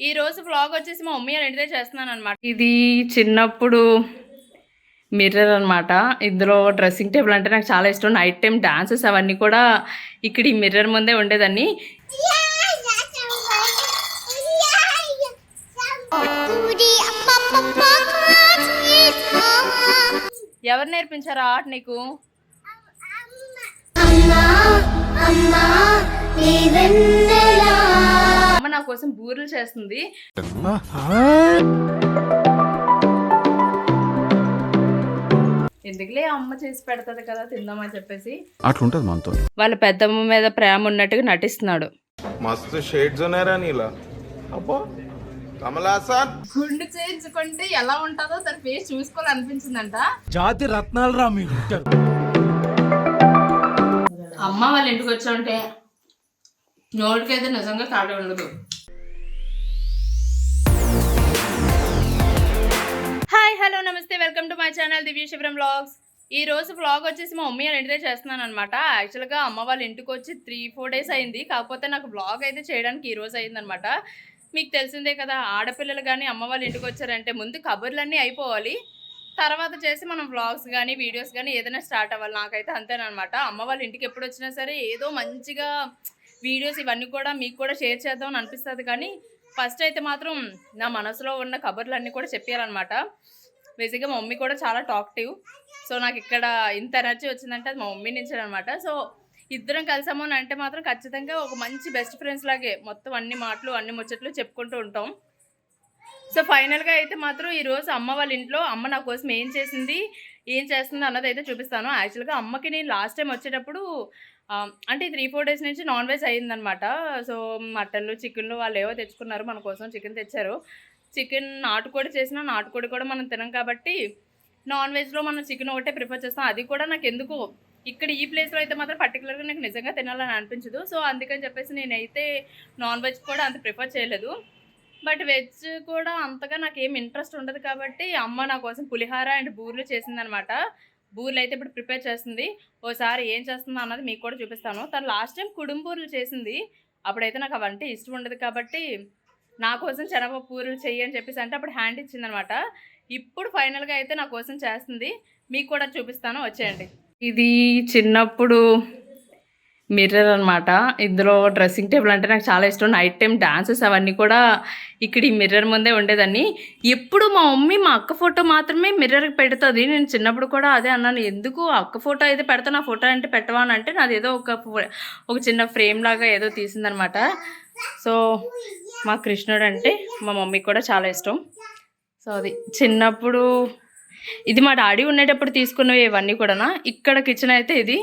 ఈ రోజు వ్లాగ్ వచ్చేసి మా మమ్మీ వాళ్ళ ఇంటిదే చేస్తున్నాను అనమాట ఇది చిన్నప్పుడు మిర్రర్ అన్నమాట. ఇందులో డ్రెస్సింగ్ టేబుల్ అంటే నాకు చాలా ఇష్టం. నైట్ టైం డాన్సెస్ అవన్నీ కూడా ఇక్కడ ఈ మిర్రర్ ముందే ఉండేదాన్ని. ఎవరు నేర్పించారు ఆ ఆర్ట్ నీకు? అమ్మ నా కోసం బూరెలు చేస్తుంది. ఎందుకులే అమ్మ చేసి పెడతది కదా తిందామని చెప్పేసి. అట్లుంటది మనతో వాళ్ళ పెద్దమ్మ మీద ప్రేమ ఉన్నట్టుగా నటిస్తున్నాడు. మస్తు షేడ్స్ ఉన్నారా నీలా. అబ్బో కమలాసన్ గుండు చేయించుకుంటే ఎలా ఉంటుందో తన ఫేస్ చూసుకోవాలి అనిపించిందంట జాతి రత్నాలు రా మీ అమ్మ వాళ్ళ ఇంటికి వచ్చా ఉంటే నోటికైతే నిజంగా ఖాళీ ఉండదు. హాయ్ హలో నమస్తే welcome to my channel Divya Shivaram vlogs ఈ రోజు వ్లాగ్ వచ్చేసి మా మమ్మీ వాళ్ళ ఇంటిదే చేస్తున్నాను అనమాట యాక్చువల్గా అమ్మ వాళ్ళ ఇంటికి వచ్చి త్రీ ఫోర్ డేస్ అయింది. కాకపోతే నాకు వ్లాగ్ అయితే చేయడానికి ఈ రోజు అయిందనమాట మీకు తెలిసిందే కదా ఆడపిల్లలు కానీ అమ్మ వాళ్ళ ఇంటికి వచ్చారంటే ముందు కబుర్లన్నీ అయిపోవాలి. తర్వాత చేసి మనం వ్లాగ్స్ కానీ వీడియోస్ కానీ ఏదైనా స్టార్ట్ అవ్వాలి. నాకైతే అంతేనమాట అమ్మ వాళ్ళ ఇంటికి ఎప్పుడు వచ్చినా సరే ఏదో మంచిగా వీడియోస్ ఇవన్నీ కూడా మీకు కూడా షేర్ చేద్దాం అని అనిపిస్తుంది. కానీ ఫస్ట్ అయితే మాత్రం నా మనసులో ఉన్న కబుర్లు అన్నీ కూడా చెప్పారనమాట బేసిక్గా మా మమ్మీ కూడా చాలా టాక్టివ్. సో నాకు ఇక్కడ ఇంత ఎనర్జీ వచ్చిందంటే అది మా మమ్మీ నుంచి అనమాట సో ఇద్దరం కలిసాము అని అంటే మాత్రం ఖచ్చితంగా ఒక మంచి బెస్ట్ ఫ్రెండ్స్ లాగే మొత్తం అన్ని మాటలు అన్ని ముచ్చట్లు చెప్పుకుంటూ ఉంటాం. సో ఫైనల్గా అయితే మాత్రం ఈరోజు అమ్మ వాళ్ళ ఇంట్లో అమ్మ నా కోసం ఏం చేసింది ఏం చేస్తుంది అన్నది అయితే చూపిస్తాను. యాక్చువల్గా అమ్మకి నేను లాస్ట్ టైం వచ్చేటప్పుడు అంటే త్రీ ఫోర్ డేస్ నుంచి నాన్ వెజ్ అయ్యిందనమాట సో మటన్లు చికెన్లు వాళ్ళు ఏవో తెచ్చుకున్నారు మన కోసం చికెన్ తెచ్చారు. చికెన్ నాటుకోడి చేసినా నాటుకోడి కూడా మనం తినం కాబట్టి నాన్ వెజ్లో మనం చికెన్ ఒకటే ప్రిఫర్ చేస్తాం. అది కూడా నాకు ఎందుకు ఇక్కడ ఈ ప్లేస్లో అయితే మాత్రం పర్టికులర్గా నాకు నిజంగా తినాలని అనిపించదు. సో అందుకని చెప్పేసి నేనైతే నాన్ వెజ్ కూడా అంత ప్రిఫర్ చేయలేదు. బట్ వెజ్ కూడా అంతగా నాకు ఏం ఇంట్రెస్ట్ ఉండదు కాబట్టి అమ్మ నా కోసం పులిహార అండ్ బూర్లు చేసిందనమాట. బూర్లు అయితే ఇప్పుడు ప్రిపేర్ చేస్తుంది. ఓసారి ఏం చేస్తుందో అన్నది మీకు కూడా చూపిస్తాను. తను లాస్ట్ టైం కుడుంబూర్లు చేసింది. అప్పుడైతే నాకు అవంటే ఇష్టం ఉండదు కాబట్టి నా కోసం శనగపప్పు పూరీలు చెయ్యి అని చెప్పేసి అంటే అప్పుడు హ్యాండ్ ఇచ్చిందనమాట. ఇప్పుడు ఫైనల్గా అయితే నా కోసం చేస్తుంది. మీకు కూడా చూపిస్తాను. వచ్చేయండి. ఇది చిన్నప్పుడు మిర్రర్ అనమాట ఇందులో డ్రెస్సింగ్ టేబుల్ అంటే నాకు చాలా ఇష్టం. నైట్ టైం డాన్సెస్ అవన్నీ కూడా ఇక్కడ ఈ మిర్రర్ ముందే ఉండేదాన్ని. ఎప్పుడు మా మమ్మీ మా అక్క ఫోటో మాత్రమే మిర్రర్కి పెడుతుంది. నేను చిన్నప్పుడు కూడా అదే అన్నాను. ఎందుకు అక్క ఫోటో అయితే పెడతా నా ఫోటో అంటే పెట్టవా అని అంటే నాది ఏదో ఒక ఒక చిన్న ఫ్రేమ్ లాగా ఏదో తీసిందనమాట. సో మా కృష్ణుడు అంటే మా మమ్మీకి కూడా చాలా ఇష్టం. సో అది చిన్నప్పుడు ఇది మా డాడీ ఉండేటప్పుడు తీసుకున్నవి ఇవన్నీ కూడా ఇక్కడ కిచెన్ అయితే ఇది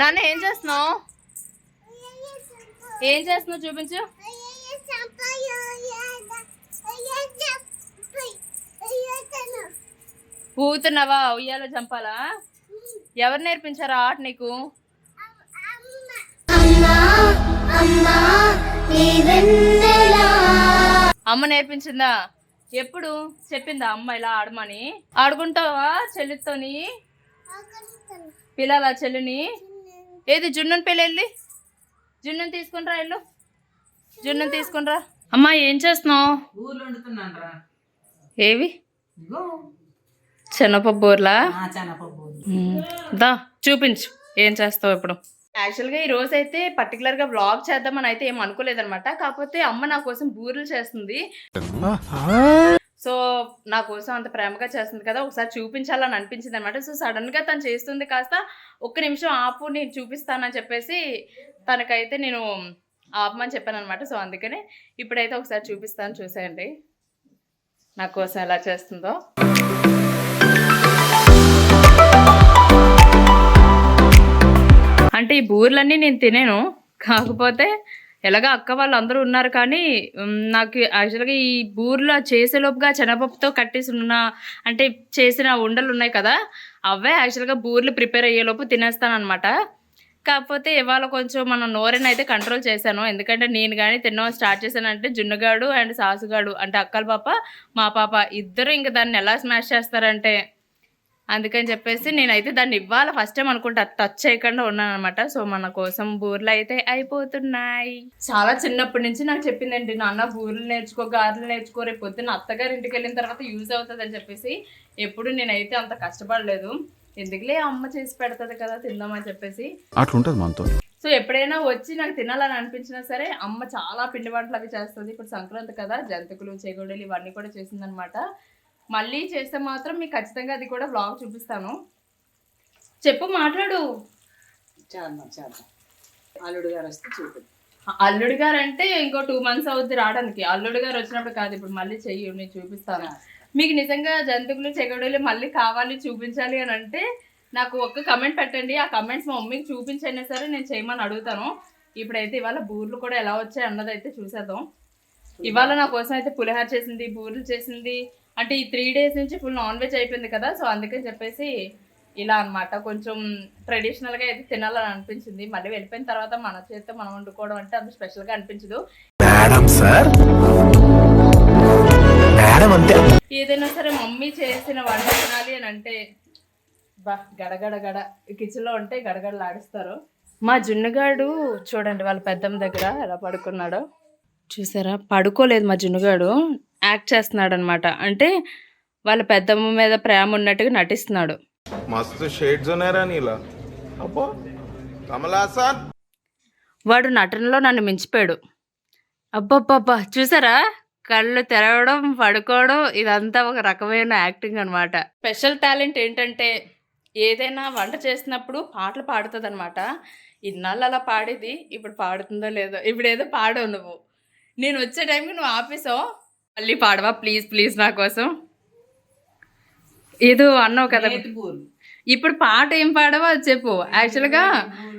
నాన్న ఏం చేస్తున్నావు? ఏం చేస్తున్నావు? చూపించు. ఊగుతున్నావా? ఉయ్యాలో చంపాలా? ఎవరు నేర్పించారా ఆట నీకు? అమ్మ నేర్పించిందా? ఎప్పుడు? చెప్పిందా అమ్మ ఇలా ఆడమని? ఆడుకుంటావా చెల్లితోని? పిల్లల చెల్లిని? ఏది జున్నుని పిల్ల వెళ్ళి జున్నుని తీసుకునిరా వెళ్ళు. జున్నుని తీసుకునిరా అమ్మా ఏం చేస్తున్నావు? ఏవి? ఇగో శనగపప్పు బూర్లా? ఆ చెనపప్పు మ్మ్. దా చూపించు. ఏం చేస్తావు ఇప్పుడు? యాక్చువల్గా ఈ రోజు అయితే పర్టికులర్గా వ్లాగ్ చేద్దామని అయితే ఏం అనుకోలేదనమాట కాకపోతే అమ్మ నా కోసం బూరెలు చేస్తుంది. సో నా కోసం అంత ప్రేమగా చేస్తుంది కదా ఒకసారి చూపించాలని అనిపించింది అనమాట సో సడన్గా తను చేస్తుంది కాస్త ఒక్క నిమిషం ఆపు నేను చూపిస్తానని చెప్పేసి తనకైతే నేను ఆపమని చెప్పాను అనమాట సో అందుకనే ఇప్పుడైతే ఒకసారి చూపిస్తాను చూసేయండి. నా కోసం ఎలా చేస్తుందో. అంటే ఈ బూర్లన్నీ నేను తినేను. కాకపోతే ఎలాగ అక్క వాళ్ళు అందరూ ఉన్నారు కానీ నాకు యాక్చువల్గా ఈ బూర్లో చేసేలోపుగా శనగపప్పుతో కట్టేసి ఉన్న అంటే చేసిన ఉండలు ఉన్నాయి కదా అవే యాక్చువల్గా బూర్లు ప్రిపేర్ అయ్యేలోపు తినేస్తానమాట కాకపోతే ఇవాళ కొంచెం మన నోరుని అయితే కంట్రోల్ చేశాను. ఎందుకంటే నేను కానీ తినడం స్టార్ట్ చేశానంటే జున్నుగాడు అండ్ సాసుగాడు అంటే అక్కల పాప మా పాప ఇద్దరు ఇంకా దాన్ని ఎలా స్మాష్ చేస్తారంటే అందుకని చెప్పేసి నేనైతే దాన్ని ఇవ్వాలి. ఫస్ట్ టైం అనుకుంటా టచ్ చేయకుండా ఉన్నాను అనమాట సో మన కోసం బూర్లు అయితే అయిపోతున్నాయి. చాలా చిన్నప్పటి నుంచి నాకు చెప్పిందండి నాన్న బూర్లు నేర్చుకో గారెలు నేర్చుకో రేపు పొద్దున్న అత్తగారి ఇంటికి వెళ్ళిన తర్వాత యూజ్ అవుతుంది అని చెప్పేసి ఎప్పుడు నేనైతే అంత కష్టపడలేదు. ఎందుకులే అమ్మ చేసి పెడుతుంది కదా తిందామని చెప్పేసి. అట్లుంటది మనతో. సో ఎప్పుడైనా వచ్చి నాకు తినాలని అనిపించినా సరే అమ్మ చాలా పిండి వంటలు అవి చేస్తుంది. ఇప్పుడు సంక్రాంతి కదా జంతికలు చేగోడలు ఇవన్నీ కూడా చేసిందనమాట మళ్ళీ చేస్తే మాత్రం మీకు ఖచ్చితంగా అది కూడా వ్లాగ్ చూపిస్తాను. చెప్పు మాట్లాడు. చేద్దాం చేద్దాం. అల్లుడు గారు వస్తే చూపిద్దాం. అల్లుడు గారు అంటే ఇంకో టూ మంత్స్ అవుద్ది రావడానికి. అల్లుడు గారు వచ్చినప్పుడు కాదు ఇప్పుడు మళ్ళీ చెయ్యి నేను చూపిస్తాను. మీకు నిజంగా జంతువులు చెగడలు మళ్ళీ కావాలి చూపించాలి అని అంటే నాకు ఒక్క కమెంట్ పెట్టండి. ఆ కమెంట్స్ మా మమ్మీకి చూపించైనా సరే నేను చేయమని అడుగుతాను. ఇప్పుడైతే ఇవాళ బూర్లు కూడా ఎలా వచ్చాయి అన్నది అయితే చూసేద్దాం. ఇవాళ నా కోసం అయితే పులిహార చేసింది బూర్లు చేసింది అంటే ఈ త్రీ డేస్ నుంచి ఫుల్ నాన్ వెజ్ అయిపోయింది కదా సో అందుకని చెప్పేసి ఇలా అన్నమాట. కొంచెం ట్రెడిషనల్గా అయితే తినాలని అనిపించింది. మళ్ళీ వెళ్ళిపోయిన తర్వాత మన చేతితో మనం వండుకోవడం అంటే అంత స్పెషల్గా అనిపించదు. మేడం సార్ మేడం అంతే. ఏదైనా సరే మమ్మీ చేసిన వంట తినాలి అని అంటే బా గడగడ గడ కిచెన్లో ఉంటే గడగడలాడిస్తారు. మా జున్నుగాడు చూడండి వాళ్ళ పెద్దమ్మ దగ్గర ఎలా పడుకున్నాడో. చూసారా? పడుకోలేదు మా జున్నుగాడు. యాక్ట్ చేస్తున్నాడు అనమాట అంటే వాళ్ళ పెద్దమ్మ మీద ప్రేమ ఉన్నట్టుగా నటిస్తున్నాడు. మస్తు షేడ్స్ వాడు నటనలో నన్ను మించిపోయాడు. అబ్బబ్బబ్బా! చూసారా? కళ్ళు తెరవడం పడుకోవడం ఇదంతా ఒక రకమైన యాక్టింగ్ అనమాట స్పెషల్ టాలెంట్ ఏంటంటే ఏదైనా వంట చేసినప్పుడు పాటలు పాడుతుంది అనమాట ఇన్నాళ్ళు అలా పాడేది ఇప్పుడు పాడుతుందో లేదో ఇప్పుడు ఏదో పాడవు నువ్వు. నేను వచ్చే టైంకి నువ్వు ఆఫీసో మళ్ళీ పాడవా? ప్లీజ్ ప్లీజ్ నా కోసం. ఏదో అన్నావు కదా. ఇప్పుడు పాట ఏం పాడవో అది చెప్పు యాక్చువల్గా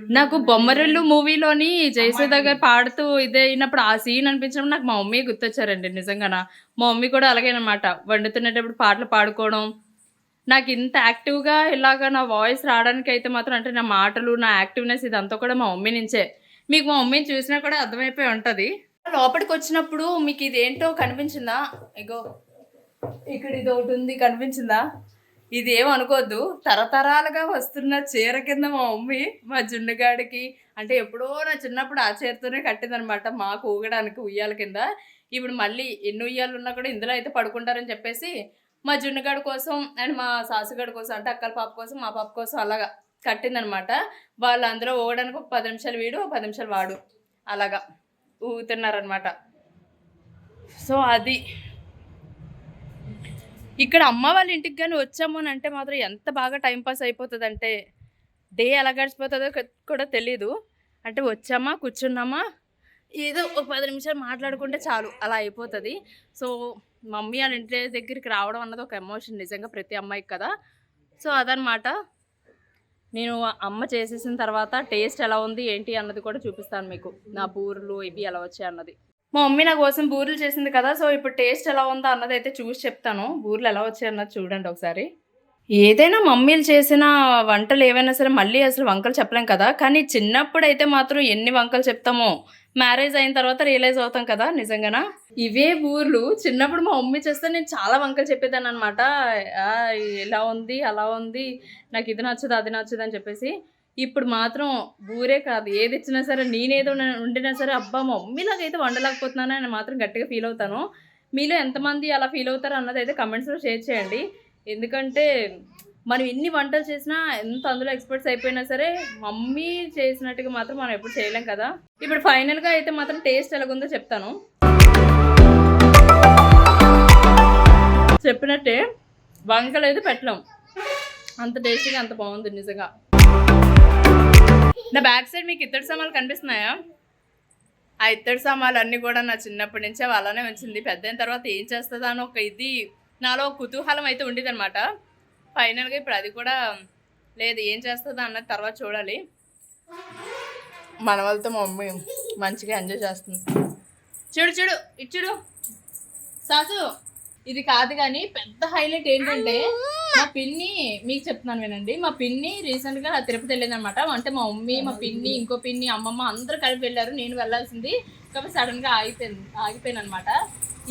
నాకు బొమ్మరిల్లు మూవీలోని జయసుధ గారు పాడుతూ ఇదే అయినప్పుడు ఆ సీన్ అనిపించడం నాకు మా మమ్మీ గుర్తొచ్చారండి నిజంగానా. మా మమ్మీ కూడా అలాగేనమాట. వండుతున్నప్పుడు పాటలు పాడుకోవడం. నాకు ఇంత యాక్టివ్గా ఇలాగ నా వాయిస్ రావడానికి అయితే మాత్రం అంటే నా మాటలు నా యాక్టివ్నెస్ ఇదంతా కూడా మా మమ్మీ నుంచే. మీకు మా మమ్మీని చూసినా కూడా అర్థమైపోయి ఉంటుంది. లోపలికి వచ్చినప్పుడు మీకు ఇదేంటో కనిపించిందా? ఇగో ఇక్కడ ఇది ఒకటి ఉంది కనిపించిందా? ఇది ఏం అనుకోవద్దు తరతరాలుగా వస్తున్న చీర కింద మా మమ్మీ మా జున్నుగాడికి అంటే ఎప్పుడో నా చిన్నప్పుడు ఆ చీరతోనే కట్టిందనమాట మాకు ఊగడానికి ఉయ్యాల కింద. ఇప్పుడు మళ్ళీ ఎన్ని ఉయ్యాలు ఉన్నా కూడా ఇందులో అయితే పడుకుంటారని చెప్పేసి మా జున్నుగాడి కోసం అండ్ మా సాసుగాడి కోసం అంటే అక్కల పాప కోసం మా పాప కోసం అలాగా కట్టిందనమాట. వాళ్ళు అందులో ఊగడానికి ఒక పది నిమిషాలు వీడు ఒక పది నిమిషాలు వాడు. అలాగా. ఊగుతున్నారనమాట సో అది. ఇక్కడ అమ్మ వాళ్ళ ఇంటికి కానీ వచ్చాము అని అంటే మాత్రం ఎంత బాగా టైంపాస్ అయిపోతుంది అంటే డే ఎలా గడిచిపోతుందో కూడా తెలీదు. అంటే వచ్చామా కూర్చున్నామా ఏదో ఒక పది నిమిషాలు మాట్లాడుకుంటే చాలు అలా అయిపోతుంది. సో మమ్మీ వాళ్ళ ఇంటి దగ్గరికి రావడం అన్నది ఒక ఎమోషన్ నిజంగా ప్రతి అమ్మాయికి కదా. సో అదనమాట నేను అమ్మ చేసేసిన తర్వాత టేస్ట్ ఎలా ఉంది ఏంటి అన్నది కూడా చూపిస్తాను మీకు. నా బూరెలు ఇవి ఎలా వచ్చాయి అన్నది. మా మమ్మీ నా కోసం బూరెలు చేసింది కదా సో ఇప్పుడు టేస్ట్ ఎలా ఉందో అన్నది అయితే చూసి చెప్తాను. బూరెలు ఎలా వచ్చాయి అన్నది చూడండి ఒకసారి. ఏదైనా మమ్మీలు చేసిన వంటలు ఏవైనా సరే మళ్ళీ అసలు వంకలు చెప్పలేం కదా. కానీ చిన్నప్పుడు అయితే మాత్రం ఎన్ని వంకలు చెప్తామో. మ్యారేజ్ అయిన తర్వాత రియలైజ్ అవుతాం కదా నిజంగానా? ఇవే ఊర్లు. చిన్నప్పుడు మా మమ్మీ చేస్తే నేను చాలా వంకలు చెప్పేదాన్ని అనమాట ఇలా ఉంది అలా ఉంది నాకు ఇది నచ్చదు అది నచ్చదు అని చెప్పేసి. ఇప్పుడు మాత్రం ఊరే కాదు. ఏది ఇచ్చినా సరే నేనేదో ఉండినా వండినా సరే అబ్బా మా మమ్మీలాగైతే వండలేకపోతున్నాను అని మాత్రం గట్టిగా ఫీల్ అవుతాను. మీలో ఎంతమంది అలా ఫీల్ అవుతారు అన్నది అయితే కమెంట్స్లో షేర్ చేయండి. ఎందుకంటే మనం ఎన్ని వంటలు చేసినా ఎంత అందులో ఎక్స్పర్ట్స్ అయిపోయినా సరే మమ్మీ చేసినట్టుగా మాత్రం మనం ఎప్పుడు చేయలేం కదా. ఇప్పుడు ఫైనల్గా అయితే మాత్రం టేస్ట్ ఎలాగుందో చెప్తాను. చెప్పినట్టే వంకలు అయితే పెట్టలేం. అంత టేస్టీగా అంత బాగుంది నిజంగా. నా బ్యాక్ సైడ్ మీకు ఇత్తడి సామాన్లు కనిపిస్తున్నాయా? ఆ ఇత్తడి సామాన్లు అన్నీ కూడా నా చిన్నప్పటి నుంచే వాళ్ళనే అలానే ఉంచింది. పెద్ద తర్వాత ఏం చేస్తుందా అని ఒక ఇది నాలో కుతూహలం అయితే ఉండేది అనమాట ఫైనల్గా ఇప్పుడు అది కూడా లేదు ఏం చేస్తుందా అన్నది తర్వాత చూడాలి. మన వాళ్ళతో మా మమ్మీ మంచిగా ఎంజాయ్ చేస్తుంది. చూడు చూడు ఇటు చూడు. సాసు ఇది కాదు కానీ పెద్ద హైలైట్ ఏంటంటే మా పిన్ని మీకు చెప్తున్నాను వినండి. మా పిన్ని రీసెంట్గా తిరుపతి వెళ్ళింది అనమాట అంటే మా మమ్మీ మా పిన్ని ఇంకో పిన్ని అమ్మమ్మ అందరూ కలిపి వెళ్ళారు. నేను వెళ్ళాల్సింది కాబట్టి సడన్గా ఆగిపోయింది ఆగిపోయాను అనమాట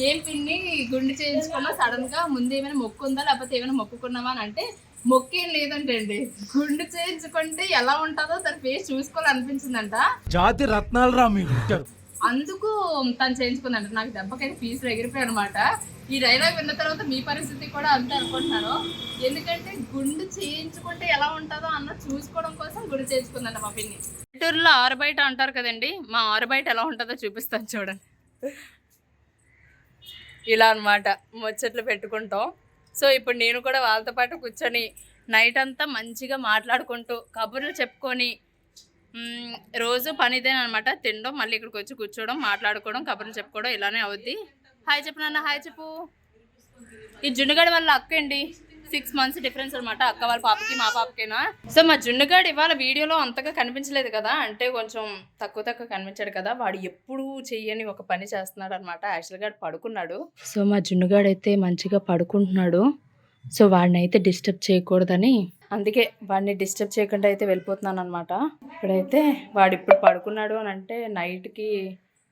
ఏం పిన్ని గుండు చేయించుకున్నా సడన్గా ముందు ఏమైనా మొక్కు ఉందా? లేకపోతే ఏమైనా మొక్కుకున్నావా అని అంటే మొక్కేం లేదంటే అండి గుండు చేయించుకుంటే ఎలా ఉంటుందో తన ఫేస్ చూసుకోవాలనిపించిందంట. జాతి రత్నాలు రా మీరు అందుకు తను చేయించుకుందంట. నాకు దెబ్బకైతే ఫీజులు ఎగిరిపోయాయి అనమాట ఈ డైలాగ్ విన్న తర్వాత మీ పరిస్థితి కూడా అంతే అనుకుంటున్నాను. ఎందుకంటే గుండు చేయించుకుంటే ఎలా ఉంటుందో అన్న చూసుకోవడం కోసం గుండు చేయించుకుందంట మా పిన్ని. పల్లెటూరులో ఆరు బయట అంటారు కదండి. మా ఆరు బయట ఎలా ఉంటుందో చూపిస్తాను చూడండి. ఇలా అన్నమాట ముచ్చట్లు పెట్టుకుంటాం. సో ఇప్పుడు నేను కూడా వాళ్ళతో పాటు కూర్చొని నైట్ అంతా మంచిగా మాట్లాడుకుంటూ కబుర్లు చెప్పుకొని రోజు పనిదేనమాట తినడం మళ్ళీ ఇక్కడికి వచ్చి కూర్చోవడం మాట్లాడుకోవడం కబుర్లు చెప్పుకోవడం ఇలానే అవుద్ది. హాయ్ చెప్పు నాన్న హాయ్ చెప్పు. ఈ జున్నుగాడి వాళ్ళ అక్క అండి సిక్స్ మంత్స్ డిఫరెన్స్ అనమాట అక్క వాళ్ళ పాపకి మా పాపకేనా. సో మా జున్నుగాడు ఇవాళ వీడియోలో అంతగా కనిపించలేదు కదా. అంటే కొంచెం తక్కువ తక్కువ కనిపించాడు కదా. వాడు ఎప్పుడు చెయ్యని ఒక పని చేస్తున్నాడు అనమాట యాక్చువల్గా పడుకున్నాడు. సో మా జున్నుగాడు అయితే మంచిగా పడుకుంటున్నాడు. సో వాడిని అయితే డిస్టర్బ్ చేయకూడదని. అందుకే వాడిని డిస్టర్బ్ చేయకుండా అయితే వెళ్ళిపోతున్నాను అనమాట ఇప్పుడైతే వాడు ఇప్పుడు పడుకున్నాడు అని అంటే నైట్కి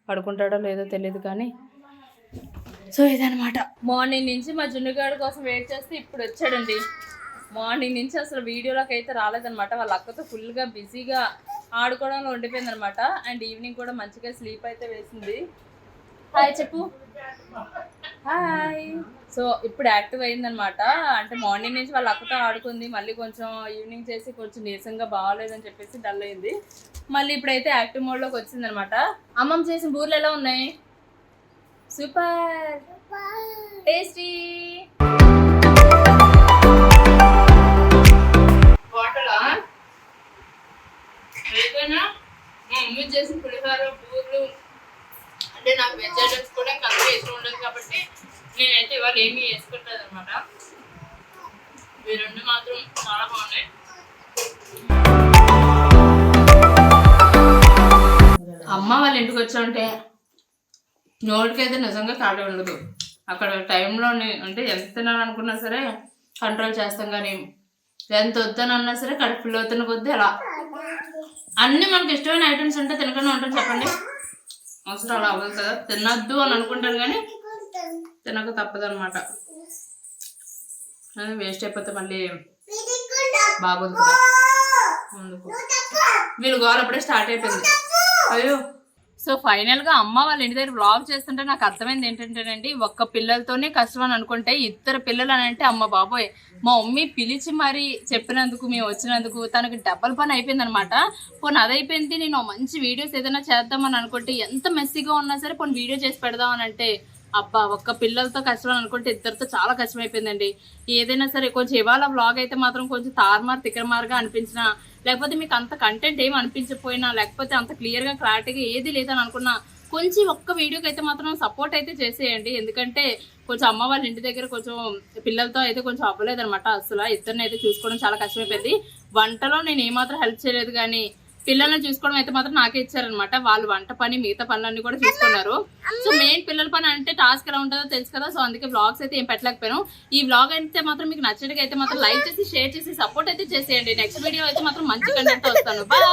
పడుకుంటాడో లేదో తెలియదు కానీ సో ఇదనమాట మార్నింగ్ నుంచి మా జున్నుగాడు కోసం వెయిట్ చేస్తే ఇప్పుడు వచ్చాడండి. మార్నింగ్ నుంచి అసలు వీడియోలోకి అయితే రాలేదనమాట వాళ్ళ అక్కతో ఫుల్గా బిజీగా ఆడుకోవడంలో ఉండిపోయింది అనమాట అండ్ ఈవినింగ్ కూడా మంచిగా స్లీప్ అయితే వేసింది. హాయ్ చెప్పు. హాయ్. సో ఇప్పుడు యాక్టివ్ అయిందనమాట అంటే మార్నింగ్ నుంచి వాళ్ళ అక్కతో ఆడుకుంది. మళ్ళీ కొంచెం ఈవినింగ్ చేసి కొంచెం నీరసంగా బాగాలేదని చెప్పేసి డల్ అయింది. మళ్ళీ ఇప్పుడైతే యాక్టివ్ మోడ్లోకి వచ్చిందనమాట అమ్మమ్మ చేసిన బూర్లు ఎలా ఉన్నాయి? సూపర్. టేస్టీ. మమ్మీ చేసిన పులిహోర బూర్లు. అంటే నాకు వెజ్ ఐటమ్స్ కూడా అంతా ఇష్టం ఉండదు కాబట్టి నేనైతే ఇవాళ ఏమీ వేసుకుంటుంది అనమాట ఇవి రెండు మాత్రం చాలా బాగున్నాయి. అమ్మ వాళ్ళ ఇంటికి వచ్చామంటే నోటికైతే నిజంగా ఖాళీ ఉండదు. అక్కడ టైంలో అంటే ఎంత తినాలనుకున్నా సరే కంట్రోల్ చేస్తాం కానీ ఎంత వద్దని అన్నా సరే కడుపులో తిన కొద్దీ అలా. అన్నీ మనకి ఇష్టమైన ఐటమ్స్ ఉంటే తినకుండా ఉంటాం చెప్పండి. అవసరం అలా అవ్వదు కదా. తినద్దు అని అనుకుంటాను కానీ తినక తప్పదు అనమాట వేస్ట్ అయిపోతే మళ్ళీ బాగోదు కదా. అందుకు వీళ్ళు గోల అప్పుడే స్టార్ట్ అయిపోయింది. అయ్యో. సో ఫైనల్గా అమ్మ వాళ్ళ ఇంటి దగ్గర వ్లాగ్ చేస్తుంటే నాకు అర్థమైంది ఏంటంటేనండి ఒక్క పిల్లలతోనే కష్టం అని అనుకుంటే ఇద్దరు పిల్లలు అని అంటే అమ్మ బాబోయ్. మా మమ్మీ పిలిచి మరి చెప్పినందుకు మేము వచ్చినందుకు తనకి డబ్బల్ పని అయిపోయింది అనమాట పోనీ అది అయిపోయింది నేను మంచి వీడియోస్ ఏదైనా చేద్దామని అనుకుంటే ఎంత మెస్సీగా ఉన్నా సరే పోనీ వీడియో చేసి పెడదాం అని అంటే అబ్బా ఒక్క పిల్లలతో కష్టం అని అనుకుంటే ఇద్దరితో చాలా కష్టం అయిపోయిందండి ఏదైనా సరే కొంచెం ఇవాళ వ్లాగ్ అయితే మాత్రం కొంచెం తారుమారు తిక్కరమారుగా అనిపించినా లేకపోతే మీకు అంత కంటెంట్ ఏం అనిపించకపోయినా లేకపోతే అంత క్లియర్గా క్లారిటీగా ఏది లేదని అనుకున్నా కొంచెం ఒక్క వీడియోకి అయితే మాత్రం సపోర్ట్ అయితే చేసేయండి. ఎందుకంటే కొంచెం అమ్మ వాళ్ళ ఇంటి దగ్గర కొంచెం పిల్లలతో అయితే కొంచెం అవ్వలేదనమాట అసలు ఇద్దరిని అయితే చూసుకోవడం చాలా కష్టమైపోయింది. వంటలో నేను ఏమాత్రం హెల్ప్ చేయలేదు కానీ పిల్లల్ని చూసుకోవడం అయితే మాత్రం నాకే ఇచ్చారనమాట వాళ్ళు వంట పని మిగతా పనులన్నీ కూడా చూసుకున్నారు. సో మెయిన్ పిల్లల పని అంటే టాస్క్ ఎలా ఉంటుందో తెలుసు కదా. సో అందుకే బ్లాగ్స్ అయితే ఏం పెట్టలేకపోయాను. ఈ బ్లాగ్ అయితే మాత్రం మీకు నచ్చడానికి అయితే మాత్రం లైక్ చేసి షేర్ చేసి సపోర్ట్ అయితే చేసేయండి. నెక్స్ట్ వీడియో అయితే మాత్రం మంచి కంటెంట్ వస్తాను. బాయ్